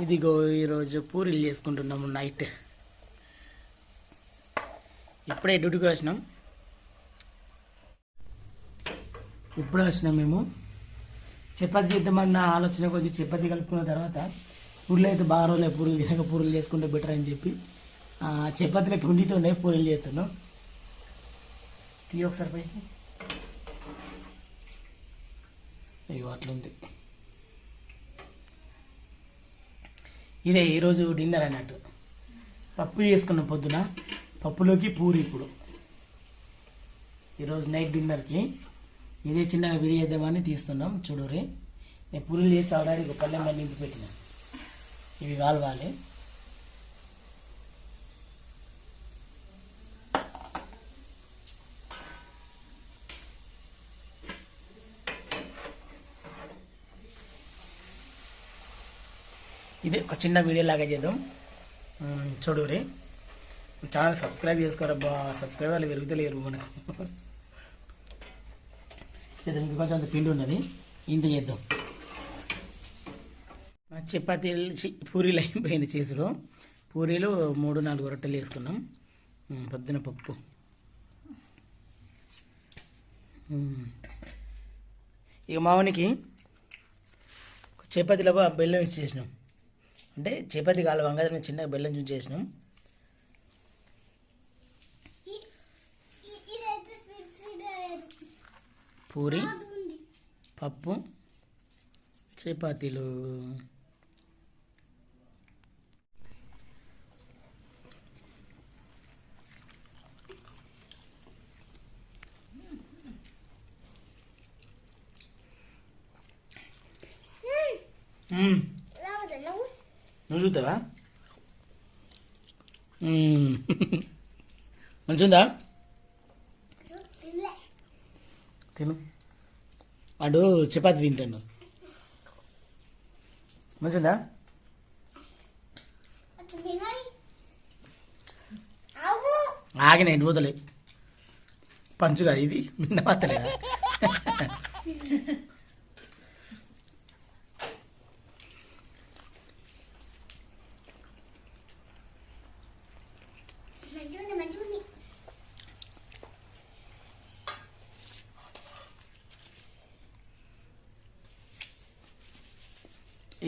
ఇదిగో ఈరోజు పూరీలు చేసుకుంటున్నాము నైట్ ఇప్పుడే డ్యూటీకి వచ్చినాం. ఇప్పుడు వచ్చినాం మేము. చపాతి చేద్దామన్న ఆలోచన కొద్ది చపాతి కలుపుకున్న తర్వాత పూరీలు అయితే బాగా రోజులు పూరీలు తినక పూరీలు చేసుకుంటే బెటర్ అని చెప్పి ఆ, పిండితోనే పూరీలు చేస్తున్నాం. తీయ ఒకసారి పైకి. అయ్యో అట్లుంది. ఇదే ఈరోజు డిన్నర్ అన్నట్టు. పప్పు చేసుకున్నాం పొద్దున పప్పులోకి పూరి ఇప్పుడు. ఈరోజు నైట్ డిన్నర్కి ఇదే చిన్న వీడియో చేద్దామని తీస్తున్నాం. చూడురి నేను పూరీలు చేసి ఆల్రెడీ ఒక పల్లెం నింపి పెట్టిన. ఇవి కాలవాలి ఇది ఒక చిన్న వీడియో లాగా చేద్దాం. ఉమ్, చూడురి ఛానల్ సబ్స్క్రైబ్ చేసుకోరా బా సబ్స్క్రైబర్లు పెరుగుతలేరు మనకు చేద్దాం ఇంకా కొంచెం అంత పిండి ఉన్నది. ఇంత చేద్దాం. చపాతీలు పూరీలు అయిపోయింది చేసుడు. పూరీలు మూడు నాలుగు రొట్టెలు వేసుకున్నాం పొద్దున పప్పు. ఇక మామూనికి చపాతీలో బెల్లం వేసి చేసినాం. అంటే చపాతీ కాలు వంగ చిన్న బెల్లం చూసి చేసినాం. పూరి పప్పు చపాతీలు. మ్మ్. నువ్వు చూద్దావా? తినలే. తిను. వాడు చపాతి తింటాను మంచిదా ఆగిన ఎండు పోతలే. పంచు కాదు ఇది మిన్న పత్తలేదా?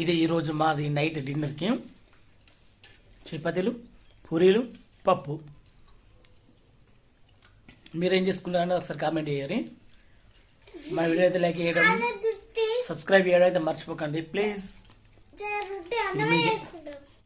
ఇది ఈరోజు మాది నైట్ డిన్నర్కి. చపాతీలు పూరీలు పప్పు. మీరేం చేసుకున్నారని ఒకసారి కామెంట్ చేయరు మన వీడియో అయితే లైక్ చేయడం సబ్స్క్రైబ్ చేయడం అయితే మర్చిపోకండి ప్లీజ్.